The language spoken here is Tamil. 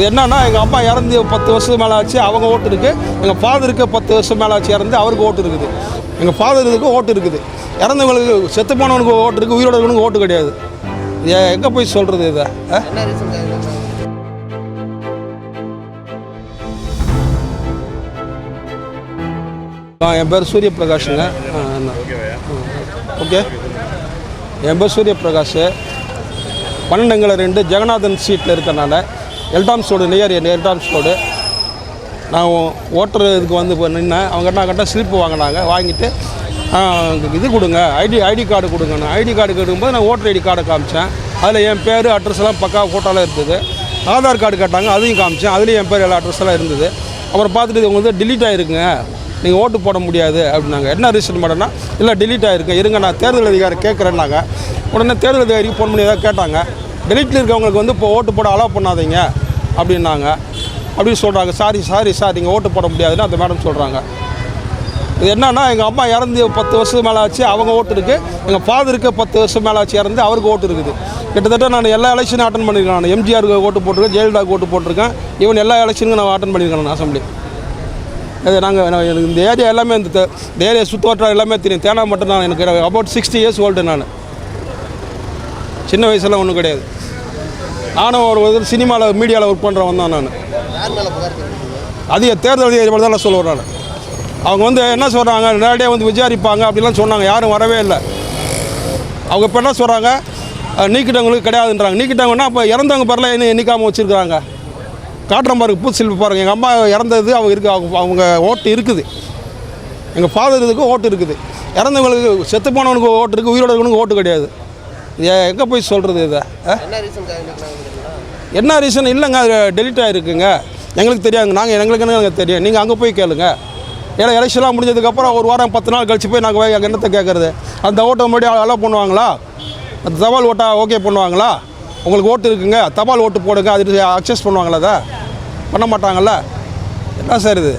இது என்னன்னா எங்கள் அப்பா இறந்து பத்து வருஷம் மேலே ஆச்சு அவங்க ஓட்டு இருக்குது எங்கள் ஃபாதருக்கு பத்து வருஷம் மேலே ஆச்சு இறந்து அவருக்கு ஓட்டு இருக்குது. எங்கள் ஃபாதருக்கு ஓட்டு இருக்குது. இறந்தவங்களுக்கு செத்து போனவனுக்கு ஓட்டு இருக்குது உயிரோட இருக்கவனுக்கு ஓட்டு கிடையாது. எங்கே போய் சொல்கிறது இதை? என் பேர் சூரிய பிரகாஷுங்க? ஓகே. என் பேர் சூரிய பிரகாஷ் பன்னெண்டுங்களை ரெண்டு ஜெகநாதன் சீட்டில் இருக்கனால Eldams road near Eldams road. நான் ஓட்டுற இதுக்கு வந்து இப்போ நின்னேன். அவங்க என்ன கட்ட ஸ்லிப்பு வாங்கினாங்க. வாங்கிட்டு இது கொடுங்க. ஐடி ஐடி கார்டு கொடுங்கன்னு ஐடி கார்டு கேட்கும்போது நான் ஓட்டர் ஐடி கார்டை காமிச்சேன். அதில் என் பேர் அட்ரஸ் எல்லாம் பக்கா ஃபோட்டோலாம் இருந்தது. ஆதார் கார்டு கேட்டாங்க அதையும் காமிச்சேன். அதுலேயும் என் பேர் எல்லா அட்ரஸ் எல்லாம் இருந்தது. அப்புறம் பார்த்துட்டு இது உங்களுக்கு டிலீட் ஆகிருக்குங்க நீங்கள் ஓட்டு போட முடியாது. அப்படின்னாங்க. என்ன ரீசன் பண்ணனா இல்லை டிலீட் ஆகிருக்கு இருங்க நான் தேர்தல் அதிகாரி கேட்குறேன்னாங்க. உடனே தேர்தல் அதிகாரிக்கு ஃபோன் பண்ணி ஏதாவது கேட்டாங்க. டெலிட்டில் இருக்கவங்களுக்கு வந்து இப்போ ஓட்டு போட அலோவ் பண்ணாதீங்க அப்படின்னாங்க. அப்படின்னு சொல்கிறாங்க சாரி சாரி சார் நீங்கள் ஓட்டு போட முடியாதுன்னு அந்த மேடம் சொல்கிறாங்க இது என்னன்னா எங்கள் அம்மா இறந்து பத்து வருஷம் மேலே ஆச்சு அவங்க ஓட்டு இருக்குது எங்கள் ஃபாதருக்கு பத்து வருஷம் மேலே ஆச்சு இறந்து அவருக்கு ஓட்டு இருக்குது. கிட்டத்தட்ட நான் எல்லா எலெக்ஷனும் அட்டன் பண்ணியிருக்கேன் நான். எம்ஜிஆருக்கு ஓட்டு போட்டிருக்கேன் ஜெயலலிதாவுக்கு ஓட்டு போட்டிருக்கேன். ஈவன் எல்லா எலெக்ஷனுக்கும் நான் அட்டன் பண்ணியிருக்கேன் நான் அசம்பிளி அது நாங்கள் எனக்கு இந்த ஏரியா எல்லாமே இந்த இந்த ஏரியா சுற்றுவட்டம் எல்லாமே தெரியும். தேனா மட்டும் தான் எனக்கு அபவுட் சிக்ஸ்டி இயர்ஸ் ஓல்டு நான். சின்ன வயசுல ஒன்றும் கிடையாது. நானும் ஒரு இது சினிமாவில் மீடியாவில் ஒர்க் பண்ணுறவன் தான் நான். அதிக தேர்தல் அதிகாரி மட்டும் தான் சொல்லுவேன் நான். அவங்க வந்து என்ன சொல்கிறாங்க நேரடியாக வந்து விசாரிப்பாங்க அப்படிலாம் சொன்னாங்க. யாரும் வரவே இல்லை. அவங்க இப்போ என்ன சொல்கிறாங்க நீக்கிட்டவங்களுக்கு கிடையாதுன்றாங்க. நீக்கிட்டவங்கன்னா அப்போ இறந்தவங்க பேரில் என்ன எண்ணிக்காமல் வச்சுருக்காங்க காட்டுறேன் பாருங்க பூ சில்பு பாருங்கள் எங்கள் அம்மா இறந்தது அவங்க இருக்கு. அவங்க அவங்க ஓட்டு இருக்குது. எங்கள் ஃபாதர் இதுக்கு ஓட்டு இருக்குது. இறந்தவங்களுக்கு செத்து போனவனுக்கு ஓட்டு இருக்குது உயிரோட ஓட்டு கிடையாது. எங்கே போய் சொல்கிறது இதை? என்ன ரீசன் இல்லைங்க அது டெலிட் ஆகிருக்குங்க எங்களுக்கு தெரியாதுங்க. நாங்கள் எங்களுக்கு என்ன தெரியும் நீங்கள் அங்கே போய் கேளுங்க. ஏன்னா எலெக்ஷன்லாம் முடிஞ்சதுக்கப்புறம் ஒரு வாரம் பத்து நாள் கழிச்சு போய் நாங்கள் அங்கே என்னத்தை கேட்குறது அந்த ஓட்டை மறுபடியும் அலோவ் பண்ணுவாங்களா? அந்த தபால் ஓட்டா ஓகே பண்ணுவாங்களா? உங்களுக்கு ஓட்டு இருக்குங்க. தபால் ஓட்டு போடுங்க. அது அக்சஸ் பண்ணுவாங்களா அதை? பண்ண மாட்டாங்கல்ல? என்ன சார் இது?